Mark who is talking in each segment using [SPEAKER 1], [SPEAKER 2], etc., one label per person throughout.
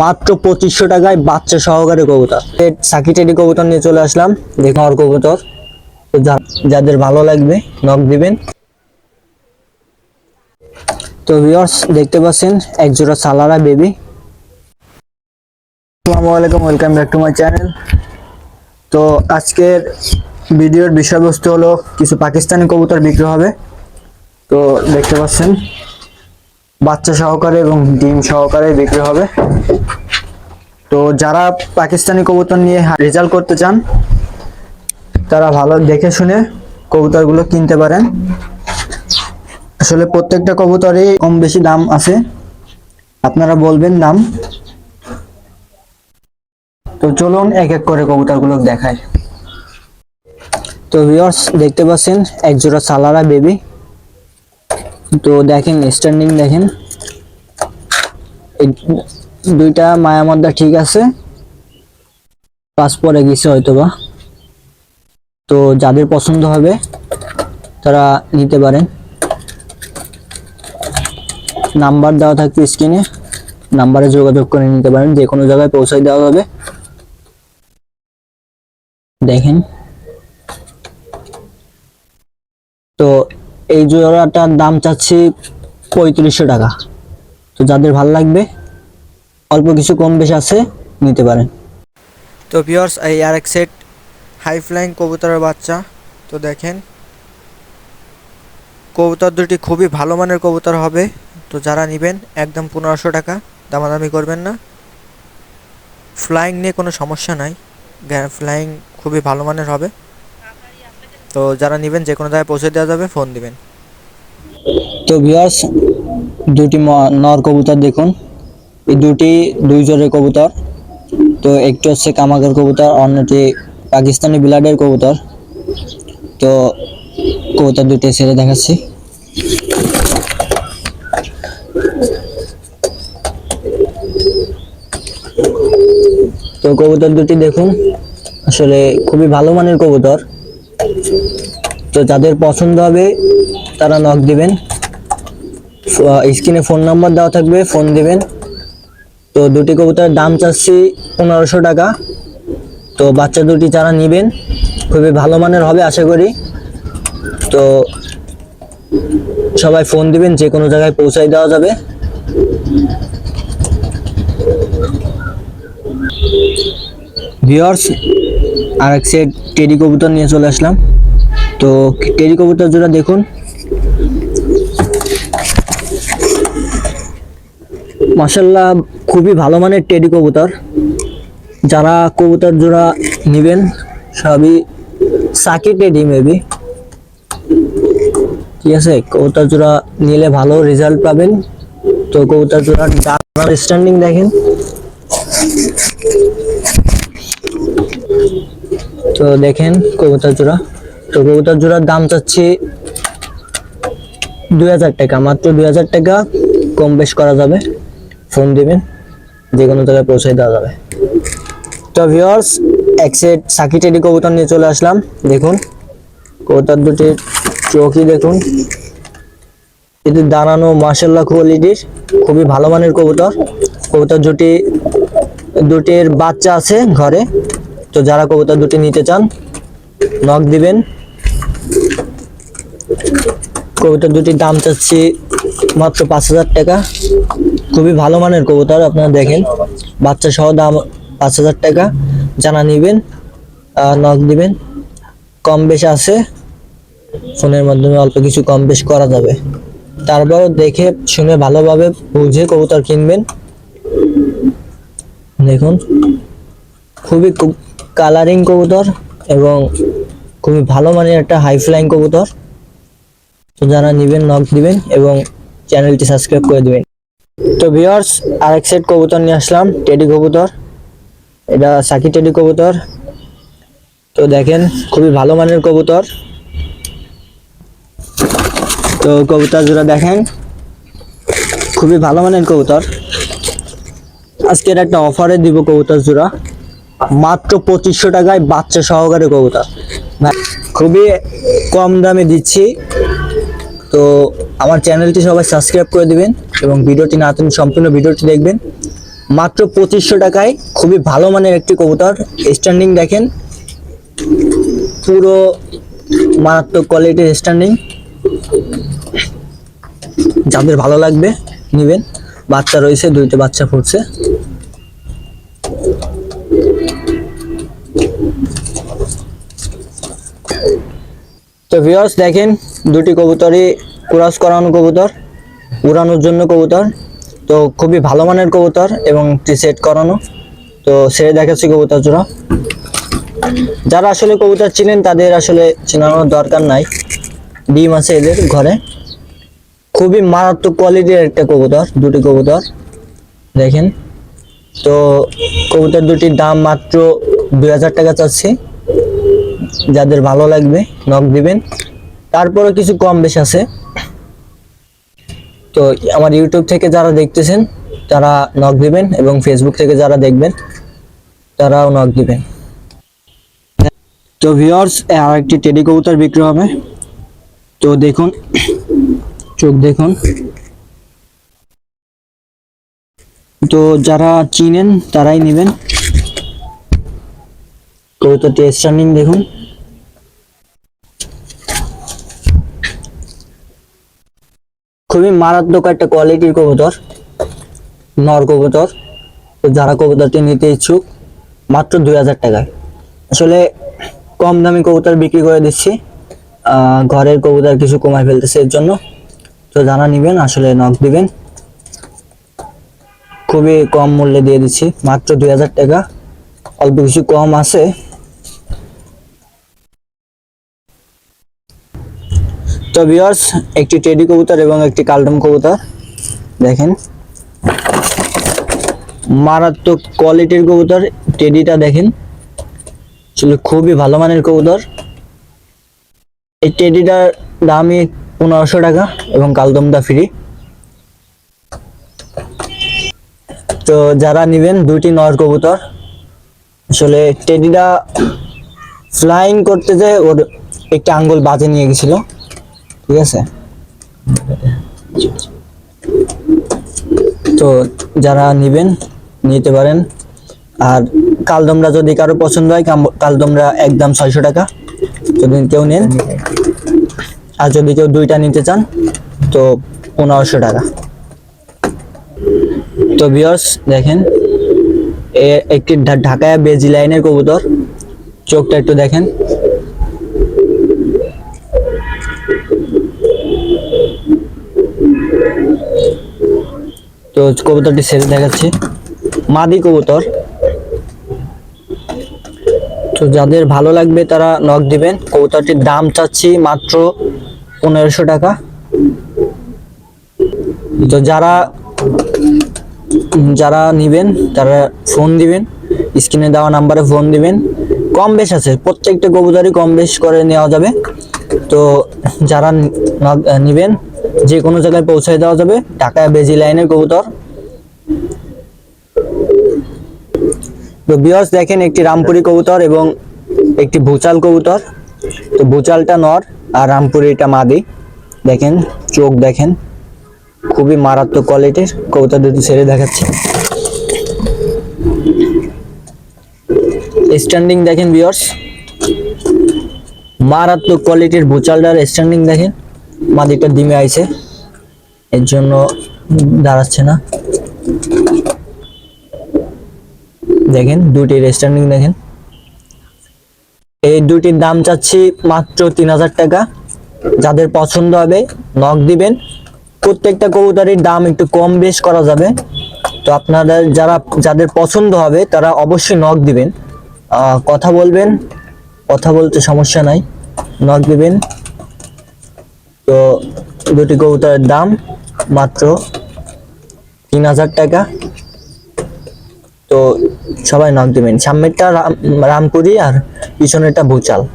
[SPEAKER 1] মাত্র পঁচিশশো টাকায় বাচ্চা সহকারে কবুতর। সাকি টেডি কবুতর নিয়ে চলে আসলাম দেখুন আর কবুতর। যাদের ভালো লাগবে নক দিবেন। তো ভিউয়ার্স দেখতে পাচ্ছেন, এক জোড়া সালারা বেবি আসসালামু আলাইকুম welcome back to my channel তো আজকের ভিডিওর বিষয়বস্তু হলো, কিছু পাকিস্তানি কবুতর বিক্রি হবে। তো দেখতে পাচ্ছেন বাচ্চা সহকারে এবং ডিম সহকারে বিক্রি হবে। তো যারা পাকিস্তানি কবুতর নিয়ে রেজাল্ট করতে চান, তারা ভালো দেখে শুনে কবুতরগুলো কিনতে পারেন। আসলে প্রত্যেকটা কবুতরই কম বেশি দাম আছে। আপনারা বলবেন দাম। তো চলুন এক এক করে কবুতরগুলো দেখায় তো ভিউয়ার্স দেখতে পাচ্ছেন, এক জোড়া সালারা বেবি তো দেখেন স্ট্যান্ডিং দেখেন। দুইটা মায়া মধ্যা ঠিক আছে। পাস পরে গেছে হয়তোবা। তো যাদের পছন্দ হবে, তারা নিতে পারেন। নাম্বার দেওয়া থাকবে স্ক্রিনে নাম্বারে যোগাযোগ করে নিতে পারেন। যে কোনো জায়গায় পৌঁছায় দেওয়া হবে। দেখেন। তো এই জোড়াটার দাম চাচ্ছি পঁয়ত্রিশশো টাকা। তো যাদের ভালো লাগবে, অল্প কিছু কম বেশি আছে, নিতে পারেন।
[SPEAKER 2] তো ভিউয়ার্স এই আর এক সেট হাই ফ্লাইং কবুতরের বাচ্চা। তো দেখেন, কবুতর দুটি খুবই ভালো মানের কবুতর হবে। তো যারা নেবেন, একদম পনেরোশো টাকা, দামাদামি করবেন না। ফ্লাইং নিয়ে কোনো সমস্যা নাই। ফ্লাইং খুবই ভালো মানের হবে। তো যারা নেবেন যে কোনো জায়গায় পৌঁছে দেওয়া যাবে ফোন দিবেন।
[SPEAKER 1] তো ভিউয়ার্স দুটি নর কবুতর দেখুন। এই দুটি দুই জোড়ের কবুতর। তো একটি হচ্ছে কামাকের কবুতর, অন্যটি পাকিস্তানি বিলাডের কবুতর। তো কবুতর দুটি ছেড়ে দেখাচ্ছি। তো কবুতর দুটি দেখুন। আসলে খুবই ভালো মানের কবুতর। তো যাদের পছন্দ হবে, তারা নক দিবেন। স্ক্রিনে ফোন নাম্বার দেওয়া থাকবে ফোন দিবেন। তো দুটি কবুতরের দাম চাচ্ছি পনেরোশো টাকা। তো বাচ্চা দুটি যারা নেবেন, খুবই ভালো মানের হবে আশা করি। তো সবাই ফোন দিবেন, যে কোনো জায়গায় পৌঁছাই দেওয়া যাবে। ভিওর্স আর এক সেট কবুতর নিয়ে চলে আসলাম। তো টেডি কবুতর জোড়া দেখুন। মাসাল্লাহ খুবই ভালো মানের টেডি কবুতর। যারা কবুতর জোড়া নেবেন, সবই সাকি টেডি মেবি ঠিক আছে, কবুতর জোড়া নিলে ভালো রেজাল্ট পাবেন। তো কবুতর জোড়া ডানার স্ট্যান্ডিং দেখেন। তো দেখেন কবুতর জোড়া। তো কবুতর জোড়ার দাম চাচ্ছি দুই হাজার টাকা, মাত্র দুই হাজার টাকা। কম বেশ করা যাবে। ফোন দিবেন, যে কোনো জায়গায় পৌঁছে দেওয়া যাবে। তো ভিউয়ার্স এক সেট সাকি টেডি কবুতর নিয়ে চলে আসলাম। দেখুন, কবুতর দুটির চোখই দেখুন। এটি দাঁড়ানো মার্শাল্লাহ কোয়ালিটির খুবই ভালো মানের কবুতর। কবুতর দুটি, দুটির বাচ্চা আছে ঘরে। তো যারা কবুতর দুটি নিতে চান নক দিবেন। কবুতর দুটির দাম চাচ্ছি মাত্র পাঁচ হাজার টাকা। খুবই ভালো মানের কবুতর, আপনারা দেখেন। বাচ্চা সহ দাম পাঁচ হাজার টাকা। জানা নিবেন নক দিবেন। কম বেশ আছে, ফোনের মাধ্যমে অল্প কিছু কম বেশ করা যাবে। তারপর দেখে শুনে ভালোভাবে বুঝে কবুতর কিনবেন। দেখুন, খুবই কালারিং কবুতর এবং খুবই ভালো মানের একটা হাই ফ্লাইং কবুতর। তো যারা নেবেন নক দিবেন এবং চ্যানেলটি সাবস্ক্রাইব করে দিবেন। তো ভিউয়ার্স আরেক সেট কবুতর নিয়ে আসলাম টেডি কবুতর। এটা সাকি টেডি কবুতর। তো দেখেন, খুবই ভালো মানের কবুতর। তো কবুতর জোড়া দেখেন, খুবই ভালো মানের কবুতর। আজকের একটা অফারে দিব কবুতর জোড়া মাত্র পঁচিশশো টাকায় বাচ্চা সহকারে কবুতর। খুবই কম দামে দিচ্ছি। তো আমার চ্যানেলটি সবাই সাবস্ক্রাইব করে দিবেন এবং ভিডিওটি না সম্পূর্ণ ভিডিওটি দেখবেন। মাত্র পঁচিশশো টাকায় খুবই ভালো মানের একটি কবুতর। স্ট্যান্ডিং দেখেন। পুরো মারাত্মক কোয়ালিটির স্ট্যান্ডিং যাদের ভালো লাগবে, নেবেন। বাচ্চা রয়েছে, দুইটা বাচ্চা ফুটছে। তো ভিউয়ার্স দেখেন, দুটি কবুতরই ক্রস করানো কবুতর, উড়ানোর জন্য কবুতর। তো খুবই ভালো মানের কবুতর এবং সেট করানো। তো সেরে দেখাচ্ছি কবুতর জোড়া। যারা আসলে কবুতর চিনেন, তাদের আসলে চেনানোর দরকার নাই। ডিম আছে এদের ঘরে। খুবই মারাত্মক কোয়ালিটির একটা কবুতর, দুটি কবুতর। দেখেন। তো কবুতর দুটির দাম মাত্র দুই হাজার টাকা চাচ্ছি। যাদের ভালো লাগবে নক দিবেন। তারপরে কিছু কম বেশ আছে। তো আমার ইউটিউব থেকে যারা দেখতেছেন, তারা নক দিবেন এবং ফেসবুক থেকে যারা দেখবেন, তারাও নক দিবেন। তো ভিউয়ার্স আর একটি টেডি কবুতর বিক্রি হবে। তো দেখুন, চোখ দেখুন। তো যারা চিনেন, তারাই নেবেন। কবুতরটি স্ট্যান্ডিং দেখুন। খুবই মারাত্মক একটা কোয়ালিটির কবুতর, নর কবুতর তো যারা কবুতরটি নিতে ইচ্ছুক, মাত্র দুই হাজার টাকায়। আসলে কম দামি কবুতর বিক্রি করে দিচ্ছি। ঘরের কবুতর কিছু কমায় ফেলতেছে এর জন্য। তো যারা নেবেন, আসলে নক দিবেন। খুবই কম মূল্যে দিয়ে দিচ্ছি, মাত্র দুই হাজার টাকা। অল্প কিছু কম আছে। তো ভিউয়ার্স একটি টেডি কবুতর এবং একটি কালডম কবুতর। দেখেন। মারাত্মক কোয়ালিটির কবুতর টেডিটা দেখেন। আসলে খুবই ভালো মানের কবুতর। এই টেডিটার দামই পনেরোশো টাকা এবং কালদমটা ফ্রি তো যারা নেবেন দুটি নর কবুতর। আসলে টেডিটা ফ্লাইং করতে যায় ওর একটা আঙ্গুল বাজে নিয়ে গেছিল। ঠিক আছে? তো যারা নেবেন, নিতে পারেন। আর কালদমরা যদি কারও পছন্দ হয় কালদমরা একদম ছয়শো টাকা। যদি কেউ নেন, আর যদি কেউ দুইটা নিতে চান, তো পনেরোশো টাকা। তো বিয়ার্স দেখেন, এ একটি ঢাকায় বেজি লাইনের কবুতর। চোখটা একটু দেখেন। তো কবুতরটি ছেড়ে দেখাচ্ছি। মাদি কবুতর। তো যাদের ভালো লাগবে তারা নক দিবেন। কবুতরটির দাম চাচ্ছি মাত্র পনেরোশো টাকা। তো যারা যারা নেবেন, তারা ফোন দিবেন। স্ক্রিনে দেওয়া নাম্বারে ফোন দিবেন। কম বেশ আছে, প্রত্যেকটা কবুতরই কম বেশ করে নেওয়া যাবে। তো যারা নেবেন যে কোনো জায়গায় পৌঁছায় দেওয়া যাবে। ঢাকা বেজি লাইনের কবুতর। তো বিয়স দেখেন, একটি রামপুরি কবুতর এবং একটি ভুচাল কবুতর। তো ভুচালটা নর আর রামপুরিটা মাদি। দেখেন, চোখ দেখেন। খুবই মারাত্মক কোয়ালিটির কবুতর দুটি ছেড়ে দেখাচ্ছে। স্ট্যান্ডিং দেখেন বিয়ার্স মারাত্মক কোয়ালিটির ভুচালটার স্ট্যান্ডিং দেখেন। মাদিটা ডিমে আইছে। এর জন্য দাঁড়াচ্ছে না। দেখেন দুটি স্ট্যান্ডিং দেখেন। এই দুটির দাম চাচ্ছি মাত্র তিন হাজার টাকা। যাদের পছন্দ হবে নখ দিবেন। প্রত্যেকটা কবুতরের দাম একটু কম বেশ করা যাবে। তো আপনাদের যারা, যাদের পছন্দ হবে, তারা অবশ্যই নখ দিবেন। কথা বলবেন। কথা বলতে সমস্যা নাই। নখ দিবেন। তো দুটি কবুতরের দাম মাত্র তিন হাজার টাকা। তো সবাই নক দিবেন। সামনেরটা রাম- রামপুরি আর পিছনেরটা ভুচাল।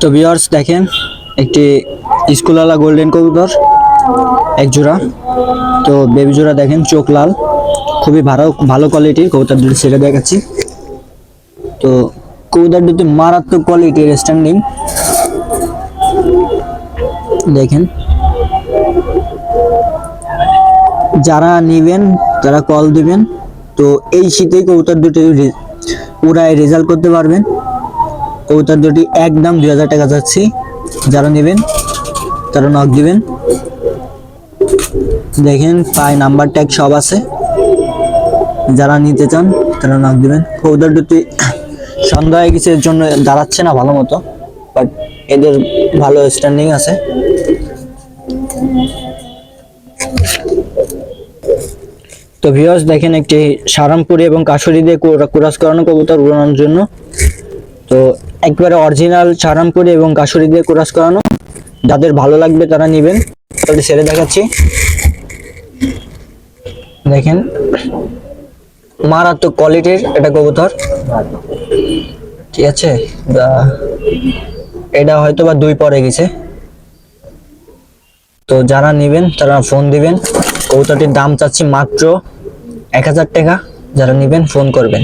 [SPEAKER 1] তো ভিউয়ার্স দেখেন, একটি স্কুলওয়ালা গোল্ডেন কবুতর, এক জোড়া। তো বেবি জোড়া দেখেন, চোখ লাল। খুবই ভালো ভালো কোয়ালিটির কবুতর দুটি সেটা দেখাচ্ছি। তো কবুতর দুটি মারাত্মক কোয়ালিটির স্ট্যান্ডিং দেখেন। যারা নেবেন তারা কল দিবেন, তো এই শীতেই কবুতর দুটি উড়ায় রেজাল্ট করতে পারবেন। কবুতর দুটি একদম দুই হাজার টাকা যাচ্ছি। যারা নেবেন, তারা নক দিবেন। দেখেন, পায়ে নাম্বার ট্যাগ সব আছে। যারা নিতে চান, তারা নক দিবেন। কবুতর দুটি সন্ধ্যা হয়ে গেছে, এর জন্য দাঁড়াচ্ছে না ভালো মতো। এদের ভালো স্ট্যান্ডিং আছে। তো ভিউয়ার্স দেখেন একটি সারামপুরি এবং কাশুরি দিয়ে কোরা- কুরাস করানো কবুতর উড়ানোর জন্য। তো একবারে অরিজিনাল সারামপুরি এবং কাশুরি দিয়ে কুরাস করানো। যাদের ভালো লাগবে তারা নেবেন। তাহলে ছেড়ে দেখাচ্ছি। দেখেন, মারাত্মক কোয়ালিটির এটা কবুতর। ঠিক আছে? এটা হয়তো বা দুই পরে গেছে। তো যারা নেবেন, তারা ফোন দিবেন। কৌতাটির দাম চাচ্ছি মাত্র এক হাজার টাকা। যারা নেবেন ফোন করবেন।